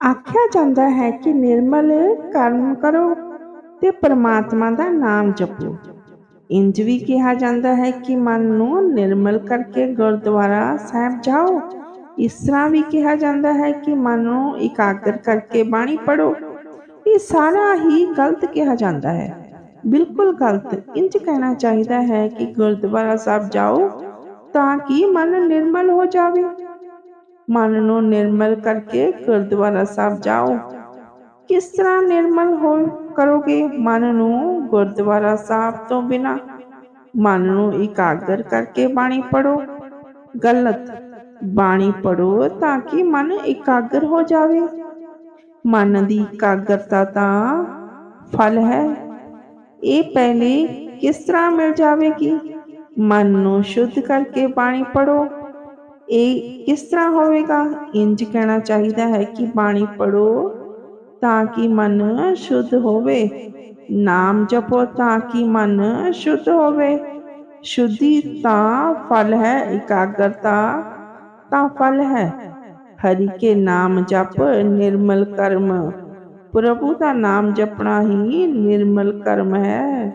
ਆਖਿਆ ਜਾਂਦਾ ਹੈ ਕਿ ਨਿਰਮਲ ਕਰਮ ਕਰੋ ਤੇ ਪ੍ਰਮਾਤਮਾ ਦਾ ਨਾਮ ਜਪੋ। ਇੰਜ ਵੀ ਕਿਹਾ ਜਾਂਦਾ ਹੈ ਕਿ ਮਨ ਨੂੰ ਨਿਰਮਲ ਕਰਕੇ ਗੁਰਦੁਆਰਾ ਸਾਹਿਬ ਜਾਓ। ਇਸ ਤਰ੍ਹਾਂ ਵੀ ਕਿਹਾ ਜਾਂਦਾ ਹੈ ਕਿ ਮਨ ਨੂੰ ਇਕਾਗਰ ਕਰਕੇ ਬਾਣੀ ਪੜੋ ਇਹ ਸਾਰਾ ਹੀ ਗਲਤ ਕਿਹਾ ਜਾਂਦਾ ਹੈ। ਬਿਲਕੁਲ ਗਲਤ। ਇੰਜ ਕਹਿਣਾ ਚਾਹੀਦਾ ਹੈ ਕਿ ਗੁਰਦੁਆਰਾ ਸਾਹਿਬ ਜਾਓ ਤਾਂ ਕਿ ਮਨ ਨਿਰਮਲ ਹੋ ਜਾਵੇ। ਮਨ ਨੂੰ ਨਿਰਮਲ ਕਰਕੇ ਗੁਰਦੁਆਰਾ ਸਾਹਿਬ ਜਾਓ। ਕਿਸ ਤਰ੍ਹਾਂ ਨਿਰਮਲ ਹੋ ਕਰੋਗੇ? ਮਨ ਨੂੰ ਗੁਰਦੁਆਰਾ ਸਾਹਿਬ ਤੋਂ ਬਿਨਾ। ਮਨ ਨੂੰ ਇਕਾਗਰ ਕਰਕੇ ਬਾਣੀ ਪੜੋ ਗਲਤ। ਬਾਣੀ ਪੜੋ ਤਾਂ ਕਿ ਮਨ ਇਕਾਗਰ ਹੋ ਜਾਵੇ। ਮਨ ਦੀ ਇਕਾਗਰਤਾ ਤਾਂ ਫਲ ਹੈ। ਇਹ ਪਹਿਲੇ ਕਿਸ ਤਰ੍ਹਾਂ ਮਿਲ ਜਾਵੇਗੀ? ਮਨ ਨੂੰ ਸ਼ੁੱਧ ਕਰਕੇ ਬਾਣੀ ਪੜੋ ਇਹ ਕਿਸ ਤਰ੍ਹਾਂ ਹੋਵੇਗਾ? ਇੰਜ ਕਹਿਣਾ ਚਾਹੀਦਾ ਹੈ ਕਿ ਬਾਣੀ ਪੜੋ ਤਾਂ ਕਿ ਮਨ ਸ਼ੁੱਧ ਹੋਵੇ। ਨਾਮ ਜਪੋ ਤਾਂ ਕਿ ਮਨ ਸ਼ੁੱਧ ਹੋਵੇ। ਸ਼ੁੱਧੀ ਤਾਂ ਫਲ ਹੈ, ਇਕਾਗਰਤਾ ਤਾਂ ਫਲ ਹੈ। ਹਰੀ ਕੇ ਨਾਮ ਜਪ, ਨਿਰਮਲ ਕਰਮ। ਪ੍ਰਭੂ ਦਾ ਨਾਮ ਜਪਣਾ ਹੀ ਨਿਰਮਲ ਕਰਮ ਹੈ।